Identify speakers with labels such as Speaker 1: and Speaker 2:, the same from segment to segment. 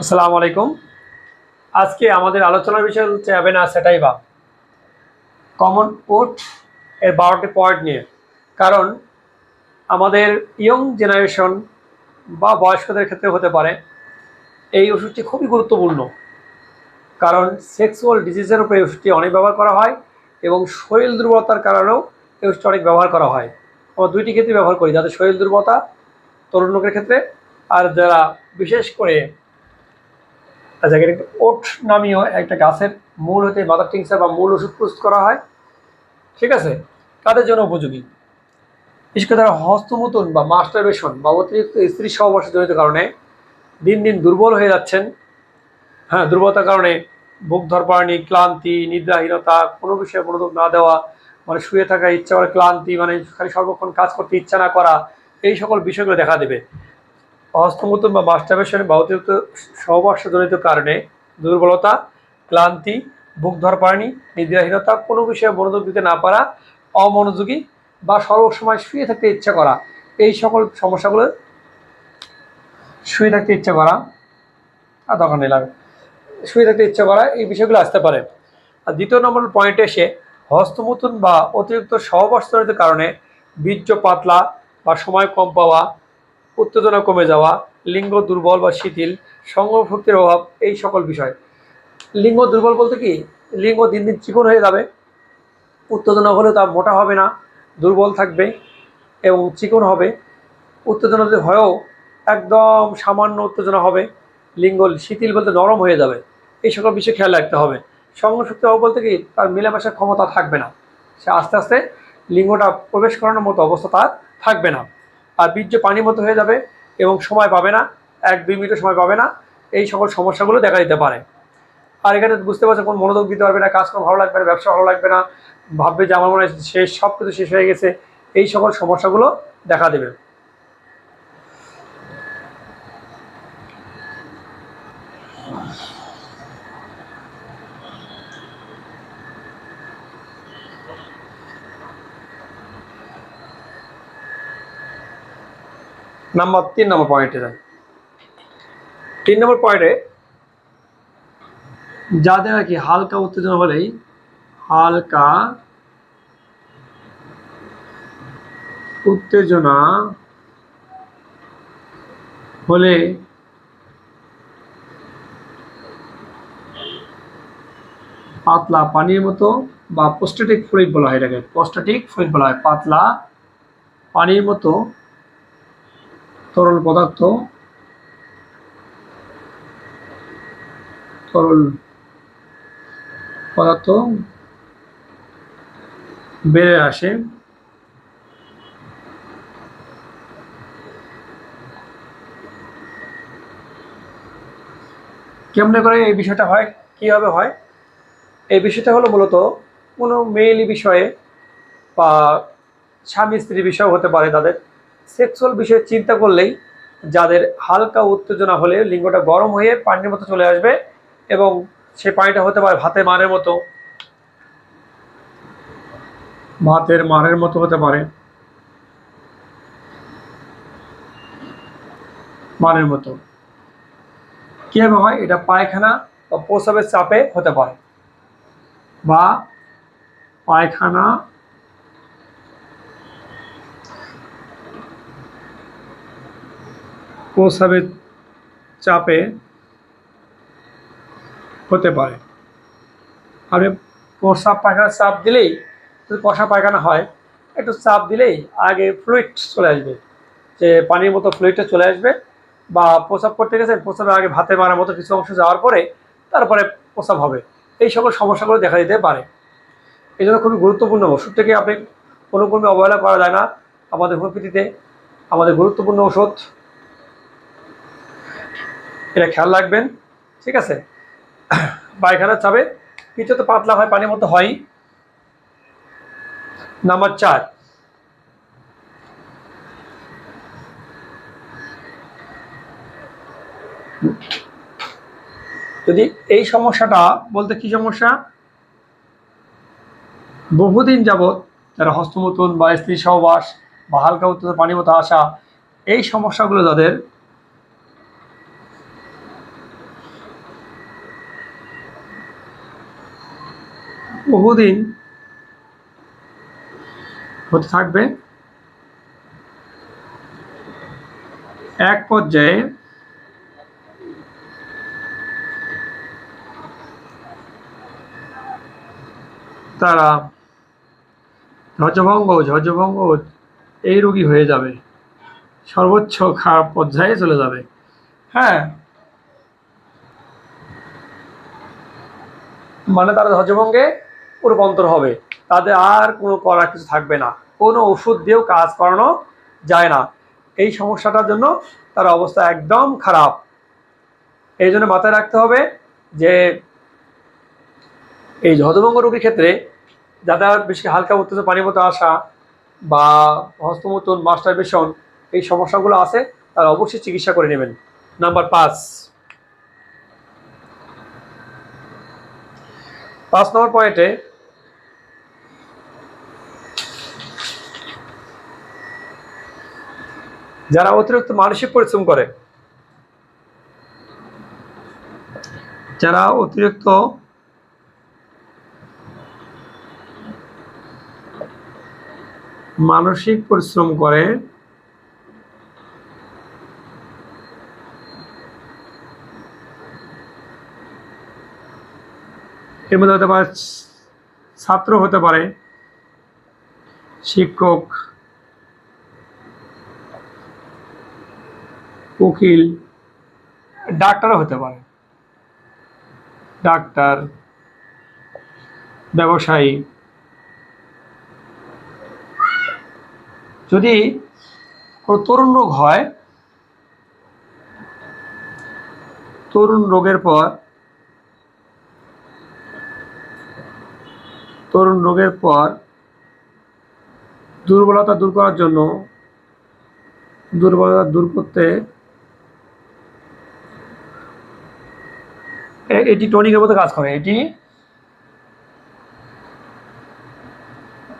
Speaker 1: আসসালামু আলাইকুম। আজকে আমাদের আলোচনার বিষয় হচ্ছে অ্যাভেনা সেটাই বা কমন কোট এর বারোটি পয়েন্ট নিয়ে। কারণ আমাদের ইয়ং জেনারেশন বা বয়স্কদের ক্ষেত্রে হতে পারে, এই ওষুধটি খুবই গুরুত্বপূর্ণ। কারণ সেক্সুয়াল ডিজিজের উপরে ওষুধটি অনেক ব্যবহার করা হয় এবং শরীর দুর্বলতার কারণেও এই ওষুধটি অনেক ব্যবহার করা হয়। আমরা দুইটি ক্ষেত্রে ব্যবহার করি, যাদের শরীর দুর্বলতা তরুণ লোকের ক্ষেত্রে আর যারা বিশেষ করে আচ্ছা এখানে ওট নামীয় একটা গাছের মূল হতে মাদার টিংসার বা মূল ওষুধ প্রস্তুত করা হয়। ঠিক আছে? তাদের জন্য উপযোগী? বিশেষ করে তারা হস্তমুতন বা মাস্টারবেশন বা অতিরিক্ত স্ত্রী সহবাসের জনিত কারণে দিন দিন দুর্বল হয়ে যাচ্ছেন। হ্যাঁ দুর্বলতার কারণে বুক ধরপাড়ানি ক্লান্তি, নিদ্রাহীনতা, কোনো বিষয়ে মনোযোগ না দেওয়া মানে শুয়ে থাকা ইচ্ছা করে ক্লান্তি মানে খালি সর্বক্ষণ কাজ করতে ইচ্ছা না করা, এই সকল বিষয়গুলো দেখা দেবে। হস্তমূতন বা মাস্টারবেশন বা অতিরিক্ত সহবাসজনিত কারণে দুর্বলতা, ক্লান্তি, বুক ধরপাড়ানি নিদ্রাহীনতা, কোনো বিষয়ে মনোযোগ দিতে না পারা, অমনোযোগী বা সর্বসময় শুয়ে থাকতে ইচ্ছা করা, এই সকল সমস্যাগুলো শুয়ে থাকতে ইচ্ছা করা, আর দরকার নেই লাগে। শুয়ে থাকতে ইচ্ছা করা, এই বিষয়গুলো আসতে পারে। আর দ্বিতীয় নম্বর পয়েন্টে এসে হস্তমূতন বা অতিরিক্ত সহবাসজনিত কারণে বীর্য পাতলা বা সময় কম পাওয়া উত্তেজনা কমে যাওয়া, লিঙ্গ দুর্বল বা শিথিল শক্তির অভাব, এই সকল বিষয়। লিঙ্গ দুর্বল বলতে কি? লিঙ্গ দিন দিন চিকন হয়ে যাবে। উত্তেজনা হলে তা মোটা হবে না, দুর্বল থাকবে এবং চিকন হবে। উত্তেজনা যদি হয়েও একদম সামান্য উত্তেজনা হবে, লিঙ্গ শিথিল বলতে নরম হয়ে যাবে। এই সকল বিষয়ে খেয়াল রাখতে হবে। শক্তি অভাব বলতে কি? তার মেলামেশার ক্ষমতা থাকবে না। সে আস্তে আস্তে লিঙ্গটা প্রবেশ করানোর মতো অবস্থা তার থাকবে না। আর বীর্য পানির মতো হয়ে যাবে এবং সময় পাবে না, এক দুই মিনিটের সময় পাবে না, এই সকল সমস্যাগুলো দেখা দিতে পারে। আর এখানে বুঝতে পারছে কোন মনোযোগ দিতে পারবে না, কাজকর্ম ভালো লাগবে না, ব্যবসা ভালো লাগবে না, ভাববে যে আমার মনে হয় শেষ সব কিছু শেষ হয়ে গেছে, এই সকল সমস্যাগুলো দেখা দেবে। নাম্বার তিন নম্বর পয়েন্টে যান। তিন নম্বর পয়েন্টে যাদের আর কি হালকা উত্তেজনা হলেই হালকা উত্তেজনা হলে পাতলা পানির মতো বা পোস্টেটিক ফ্লুইড বলা হয় এটাকে। পোস্টেটিক ফ্লুইড বলা হয়। পাতলা পানির মতো তরল পদার্থ তরল পদার্থ বেড়ে আসে। কেমনে করে এই বিষয়টা হয়? কীভাবে হয়? এই বিষয়টা হলো মূলত কোনো মেইলি বিষয়ে বা স্বামী স্ত্রী বিষয় হতে পারে তাদের। সেক্সুয়াল বিষয়ে চিন্তা করলেই যাদের হালকা উত্তেজনা হলে লিঙ্গটা গরম হয়ে পানির মতো চলে আসবে এবং সে পানিটা হতে পারে ভাতের মারের মতো। ভাতের মারের মতো হতে পারে। মানের মতো। কীভাবে হয়? এটা পায়খানা বা প্রসাবের চাপে হতে পারে। বা পায়খানা প্রসাবের চাপে হতে পারে। আপনি প্রসাব পায়খানা চাপ দিলেই, যদি কষা পায়খানা হয়, একটু চাপ দিলেই আগে ফ্লুইড চলে আসবে। যে পানির মতো ফ্লুইডটা চলে আসবে বা প্রসাব করতে গেছেন প্রসাবের আগে ভাতে মারার মতো কিছু অংশ যাওয়ার পরে তারপরে প্রসাব হবে। এই সকল সমস্যাগুলো দেখা দিতে পারে। এই জন্য খুবই গুরুত্বপূর্ণ। ওষুধটাকে আপনি কোনো কোনো অবহেলা করা যায় না। আমাদের হোমিওপ্যাথিতে আমাদের গুরুত্বপূর্ণ ওষুধ। এটা খেয়াল রাখবেন, ঠিক আছে? পায়খানা চাপে, পিঠে তো পাতলা হয়, পানির মতো হয় নাম্বার চার। যদি এই সমস্যাটা, বলতে কি সমস্যা? বহুদিন যাবৎ যারা হস্তমতন বা স্ত্রী সহবাস বা হালকা উত্তর পানি মতো আসা, এই সমস্যাগুলো যাদের বহুদিন হতে থাকবে। এক পর্যায়ে তারা ধ্বজভঙ্গ ধ্বজভঙ্গ এই রোগী হয়ে যাবে। সর্বোচ্চ খারাপ পর্যায়ে চলে যাবে। হ্যাঁ। মানে তারা ধ্বজভঙ্গে রূপান্তর হবে। তাদের আর কোনো করার কিছু থাকবে না। কোনো ওষুধ দিয়েও কাজ করানো যায় না। এই সমস্যাটার জন্য তার অবস্থা একদম খারাপ। এই জন্য মাথায় রাখতে হবে যে, এই ধ্বজভঙ্গ রোগীর ক্ষেত্রে যাদের বেশি হালকা উত্তেজ পানি মতো আসা বা হস্তমতন মাস্টারবেশন এই সমস্যাগুলো আছে, তারা অবশ্যই চিকিৎসা করে নেবেন। নাম্বার পাঁচ। পাঁচ নম্বর পয়েন্টে যারা অতিরিক্ত মানসিক পরিশ্রম করে, যারা অতিরিক্ত মানসিক পরিশ্রম করে, এর মধ্যে হতে পারে ছাত্র হতে পারে, শিক্ষক উকিল, ডাক্তারও হতে পারে। ডাক্তার, ব্যবসায়ী। যদি কোনো তরুণ রোগ হয়, তরুণ রোগের পর, তরুণ রোগের পর দুর্বলতা দূর করার জন্য, দুর্বলতা দূর করতে এটি টনিকের মতো কাজ করে, এটি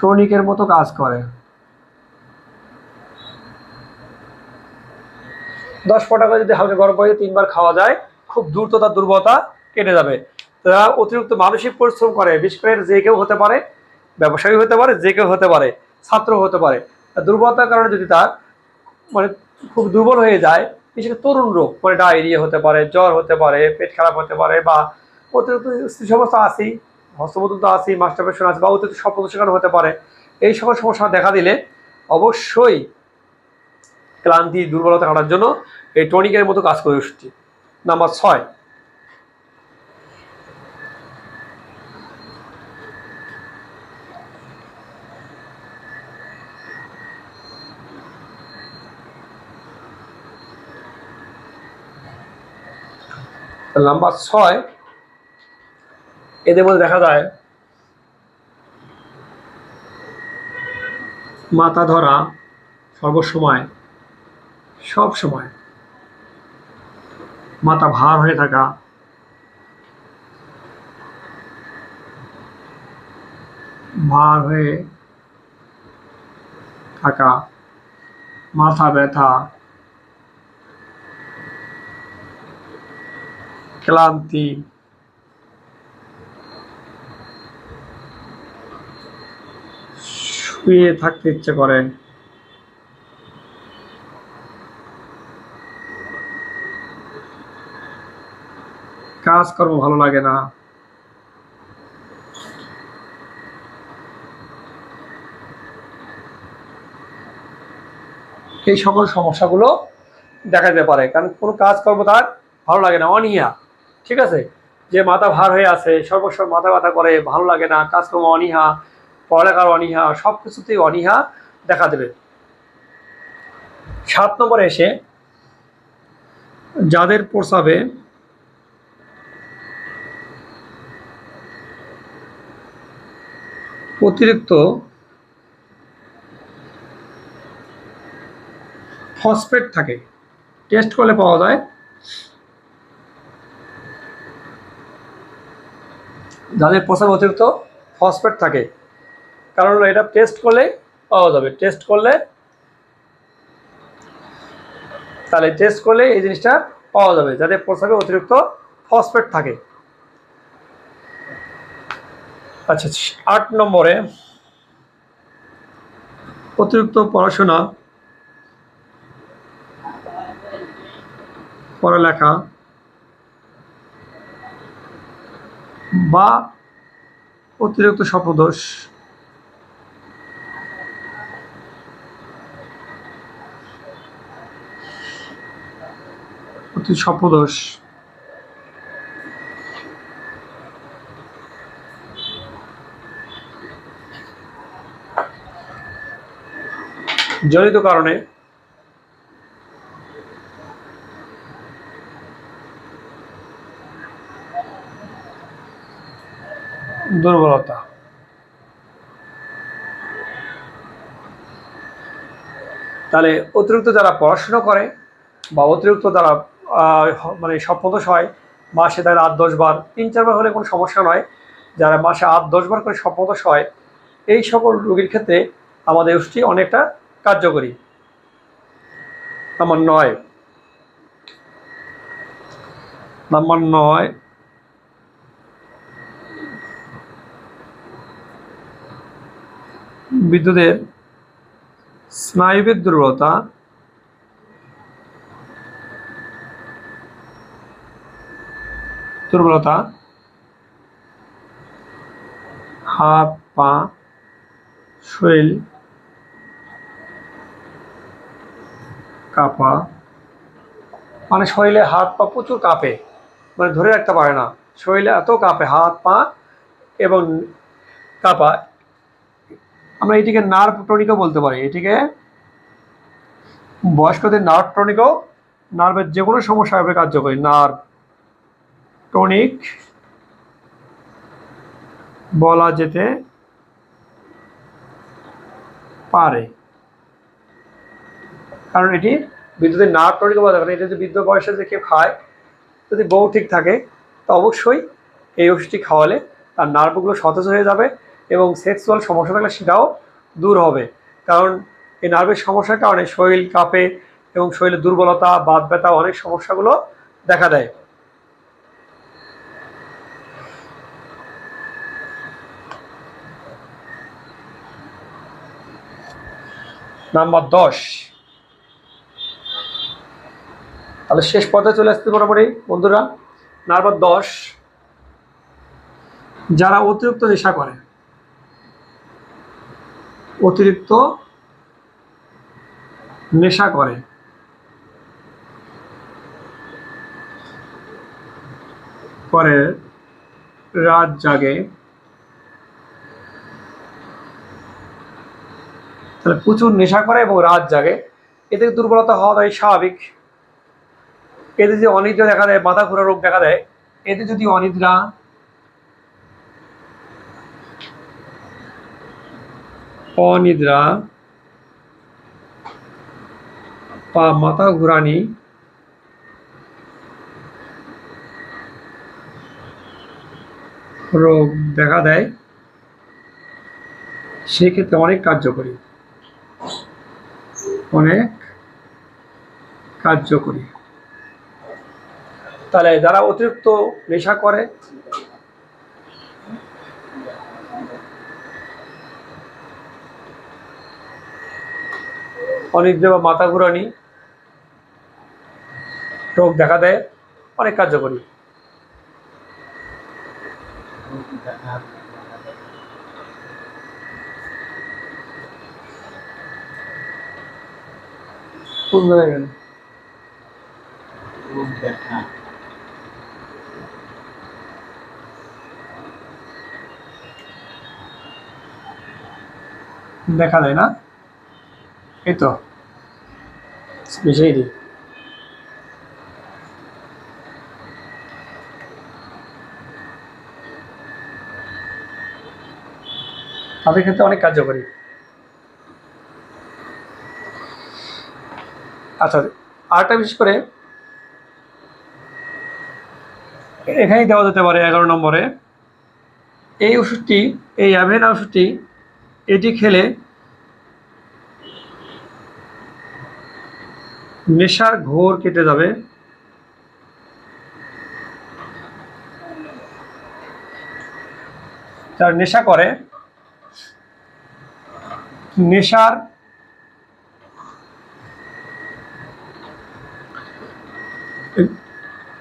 Speaker 1: টনিকের মতো কাজ করে। দশ ফোঁটা করে যদি হালকা গরম পানিতে তিনবার খাওয়া যায়, খুব দ্রুত তার দুর্বলতা কেটে যাবে। তারা অতিরিক্ত মানসিক পরিশ্রম করে, বিশেষ করে যে কেউ হতে পারে, ব্যবসায়ী হতে পারে, যে কেউ হতে পারে, ছাত্র হতে পারে। দুর্বলতার কারণে যদি তার মানে খুব দুর্বল হয়ে যায় বিশেষ তরুণ রোগ, পরে ডায়রিয়া হতে পারে, জ্বর হতে পারে, পেট খারাপ হতে পারে বা অতিরিক্ত স্ত্রী সমস্যা আসেই হস্তমতন তো আছেই মাস্টারপেশন আছে বা অতিরিক্ত স্বপ্ন শিকার হতে পারে। এই সকল সমস্যা দেখা দিলে অবশ্যই ক্লান্তি, দুর্বলতা কাটার জন্য এই টনিকের মতো কাজ করে ওষুধটি নাম্বার ছয় নাম্বার ছয়, এদের মধ্যে দেখা যায়, মাথা ধরা, সর্বসময় সব সময় মাথা ভার হয়ে থাকা, ভার হয়ে থাকা, মাথা ব্যথা ক্লান্তি। শুয়ে থাকতে ইচ্ছে করে। কাজকর্ম ভালো লাগে না। এই সকল সমস্যাগুলো দেখা যেতে পারে, কারণ কোনো কাজকর্ম তার ভালো লাগে না অনীহা ঠিক আছে? যে মাথা ভার হয়ে আছে, সর্বস্ব মাথা ব্যথা করে, ভালো লাগে না, কাজকর্ম অনীহা, পড়ালেখার অনীহা সব কিছুতেই অনীহা দেখা দেবে। সাত নম্বরে এসে যাদের প্রস্রাবে অতিরিক্ত ফসফেট থাকে টেস্ট করলে পাওয়া যায় যাদের প্রস্রাবে অতিরিক্ত ফসফেট থাকে। কারণ এটা টেস্ট করলে পাওয়া যাবে। টেস্ট করলে তাহলে টেস্ট করলে এই জিনিসটা পাওয়া যাবে, যাদের প্রস্রাবে অতিরিক্ত ফসফেট থাকে। আচ্ছা আট নম্বরে অতিরিক্ত পড়াশোনা, পড়ালেখা। বা অতিরিক্ত স্বপ্নদোষ। অতি স্বপ্নদোষ। জনিত কারণে দুর্বলতা। তাহলে অতিরিক্ত যারা পড়াশুনো করে বা অতিরিক্ত যারা মানে স্বপ্নদোষ হয়, মাসে তাদের আট, দশ বার, তিন চারবার হলে কোনো সমস্যা নয়। যারা মাসে আট, দশ বার করে স্বপ্নদোষ হয়, এই সকল রোগীর ক্ষেত্রে আমাদের ওষুধটি অনেকটা কার্যকরী। নাম্বার নয়। নাম্বার নয় বিদ্যুতের স্নায়ুবের দুর্বলতা দুর্বলতা হাত, পা, শরীর, কাঁপা। মানে শরীরে হাত, পা প্রচুর কাঁপে মানে ধরে রাখতে পারে না। শরীরে এত কাঁপে, হাত, পা এবং কাঁপা আমরা এটিকে নার্ভ টনিকও বলতে পারি। এটিকে বয়স্কদের নার্ভ টনিকও, নার্ভের যে কোনো সমস্যা হবে কার্যকরী নার্ভ টনিক বলা যেতে পারে। কারণ এটি বিদ্যুতের নার্ভ টনিক বলা কারণ এটি যদি বৃদ্ধ বয়সে যে কেউ খায়, যদি বউ ঠিক থাকে, তো অবশ্যই এই ওষুধটি খাওয়ালে তার নার্ভগুলো সতেজ হয়ে যাবে এবং সেক্সুয়াল সমস্যা থাকলে সেটাও দূর হবে। কারণ এই নার্ভের সমস্যার কারণে শরীর কাঁপে এবং শরীরে দুর্বলতা বাদ ব্যথা অনেক সমস্যাগুলো দেখা দেয়। নাম্বার দশ। তাহলে শেষ পর্যায়ে চলে আসতে মোটামুটি, বন্ধুরা। নাম্বার দশ, যারা অতিরিক্ত নেশা করে অতিরিক্ত নেশা করে। করে রাত জাগে। তাহলে প্রচুর নেশা করে এবং রাত জাগে। এতে দুর্বলতা হওয়াটাই স্বাভাবিক। এতে যদি অনিদ্রা দেখা দেয়, মাথা ঘোরা রোগ দেখা দেয়, এতে যদি অনিদ্রা অনিদ্রা বা মাথা ঘুরানি, রোগ দেখা দেয়, সেক্ষেত্রে অনেক কার্যকরী। অনেক কার্যকরী। তাহলে যারা অতিরিক্ত নেশা করে অনিদ্রা বা মাথা ঘুরানি রোগ দেখা দেয় অনেক কার্যকরী। দেখা যায় না। এই তো। মিশিয়ে দিই। তাদের ক্ষেত্রে অনেক কার্যকরী। আচ্ছা আরেকটা বিশেষ করে এখানেই দেওয়া যেতে পারে এগারো নম্বরে। এই ওষুধটি, এই অ্যাভেনা ওষুধটি, এটি খেলে নেশার ঘোর কেটে যাবে। যারা নেশা করে, নেশার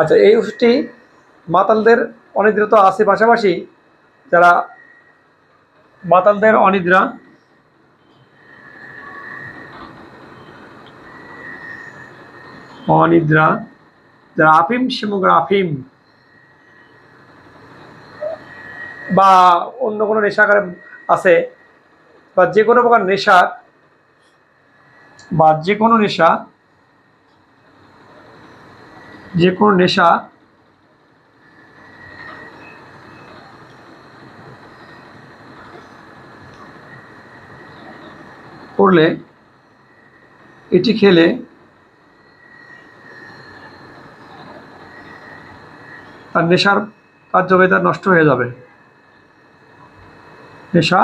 Speaker 1: আচ্ছা এই ওষুধটি মাতালদের অনিদ্রা তো আছে পাশাপাশি যারা মাতালদের অনিদ্রা অনিদ্রা যারা আফিম আফিম বা অন্য কোনো নেশাকার আছে বা যে কোনো প্রকার নেশা বা যে কোনো নেশা, যে কোনো নেশা করলে এটি খেলে তার নেশার কার্যকারিতা নষ্ট হয়ে যাবে। নেশা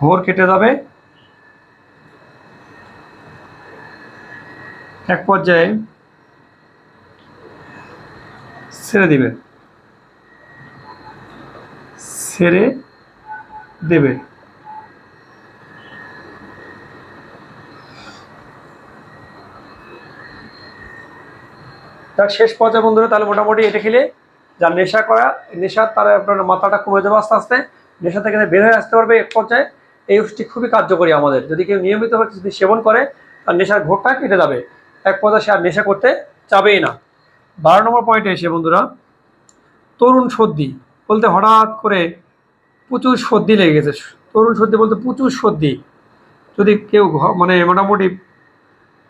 Speaker 1: ঘোর কেটে যাবে। এক পর্যায়ে ছেড়ে দিবে। ছেড়ে দেবে। তার শেষ পর্যায়ে বন্ধুরা, তাহলে মোটামুটি এটা খেলে যার নেশা করা, নেশা তার আপনার মাথাটা কমে যাবে আস্তে আস্তে। নেশা থেকে বের হয়ে আসতে পারবে এক পর্যায়ে, এই ওষুধটি খুবই কার্যকরী আমাদের। যদি কেউ নিয়মিতভাবে যদি সেবন করে, তার নেশার ঘোরটা কেটে যাবে। এক পর্যায়ে সে আর নেশা করতে চাবেই না। বারো নম্বর পয়েন্টে এসে বন্ধুরা, তরুণ সর্দি বলতে হঠাৎ করে প্রচুর সর্দি লেগে গেছে। তরুণ সর্দি বলতে প্রচুর সর্দি। যদি কেউ মানে মোটামুটি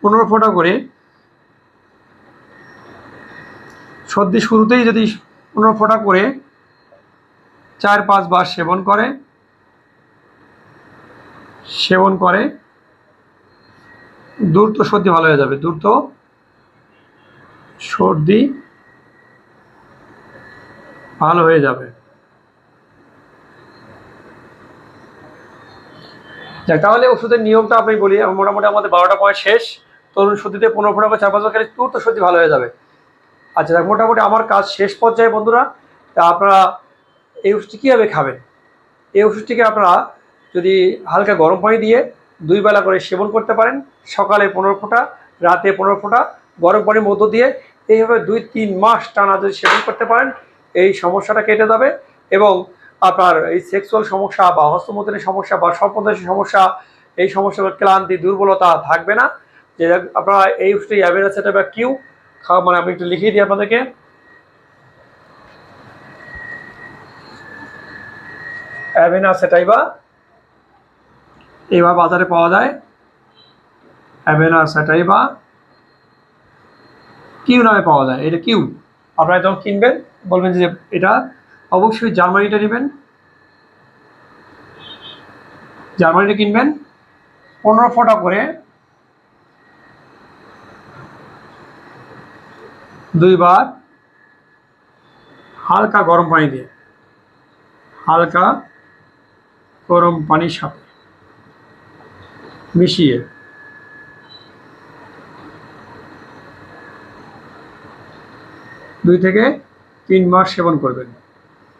Speaker 1: পনেরো ফোঁটা করে সর্দি শুরুতেই যদি পনেরো ফোঁটা করে চার পাঁচবার সেবন করে সেবন করে, দ্রুত সর্দি ভালো হয়ে যাবে। দ্রুত সর্দি ভালো হয়ে যাবে। যাক, তাহলে ওষুধের নিয়মটা আমি বলি, মোটামুটি আমাদের বারোটা পয়েন্ট শেষ। তরুণ সর্দিতে পনেরো ফোঁটা করে চার পাঁচবার খেলে দ্রুত সর্দি ভালো হয়ে যাবে। আচ্ছা দেখ, মোটামুটি আমার কাজ শেষ পর্যায়ে বন্ধুরা, তা আপনারা এই ওষুধটি কীভাবে খাবেন? এই ওষুধটিকে আপনারা যদি হালকা গরম পানি দিয়ে দুই বেলা করে সেবন করতে পারেন, সকালে পনেরো ফোঁটা, রাতে পনেরো ফোঁটা, গরম পানির মধ্য দিয়ে এইভাবে দুই তিন মাস টানা যদি সেবন করতে পারেন, এই সমস্যাটা কেটে যাবে এবং আপনার এই সেক্সুয়াল সমস্যা বা হস্তমোদনের সমস্যা বা স্বপ্নদোষের সমস্যা, এই সমস্যাগুলো ক্লান্তি, দুর্বলতা থাকবে না। যে আপনারা এই ওষুধটি অ্যাভেনাসেটা বা কিউ খাওয়া মানে আমি একটু লিখিয়ে দিই আপনাদেরকে। অ্যাভেনা সেটাইবা এবার বাজারে পাওয়া যায়। অ্যাভেনা সেটাইবা কিউ নামে পাওয়া যায়, এটা কিউ। আপনারা যখন কিনবেন, বলবেন যে এটা, অবশ্যই জার্মানিটা নেবেন। জার্মানিটা কিনবেন। পনেরো ফোটা করে দুইবার হালকা গরম পানি দিয়ে। হালকা গরম পানির সাথে মিশিয়ে দুই থেকে তিন মাস সেবন করবেন।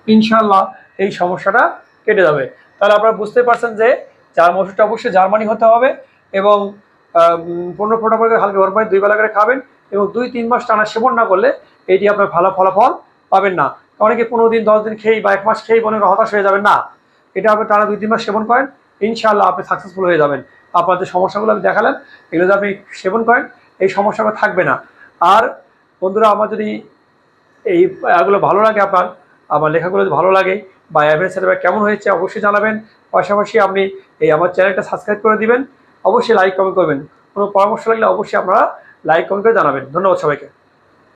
Speaker 1: ইনশাল্লাহ এই সমস্যাটা কেটে যাবে। তাহলে আপনারা বুঝতে পারছেন যে জার্ম ওষুধটা অবশ্যই জার্মানি হতে হবে এবং পনেরো ফোটা করে হালকা গরম পানি দুই বেলা করে খাবেন। এবং দুই, তিন মাস টানা সেবন না করলে এটি আপনার ভালো ফলাফল পাবেন না। অনেকে পনেরো দিন, দশ দিন খেয়েই বা এক মাস খেয়েই মনে হতাশ হয়ে যাবেন। না, এটা আপনি টানা দুই, তিন মাস সেবন করেন, ইনশাআল্লাহ আপনি সাকসেসফুল হয়ে যাবেন। আপনার যে সমস্যাগুলো আমি দেখালেন এগুলো যদি আপনি সেবন করেন, এই সমস্যাগুলো থাকবে না। আর বন্ধুরা, আমার যদি এই এগুলো ভালো লাগে আপনার, আমার লেখাগুলো যদি ভালো লাগে বা অ্যাভারেজ সেটা কেমন হয়েছে অবশ্যই জানাবেন। পাশাপাশি আপনি এই আমার চ্যানেলটা সাবস্ক্রাইব করে দিবেন। অবশ্যই লাইক কমেন্ট করবেন। কোনো পরামর্শ লাগলে অবশ্যই আপনারা লাইক কমেন্ট করে জানাবেন। ধন্যবাদ সবাইকে।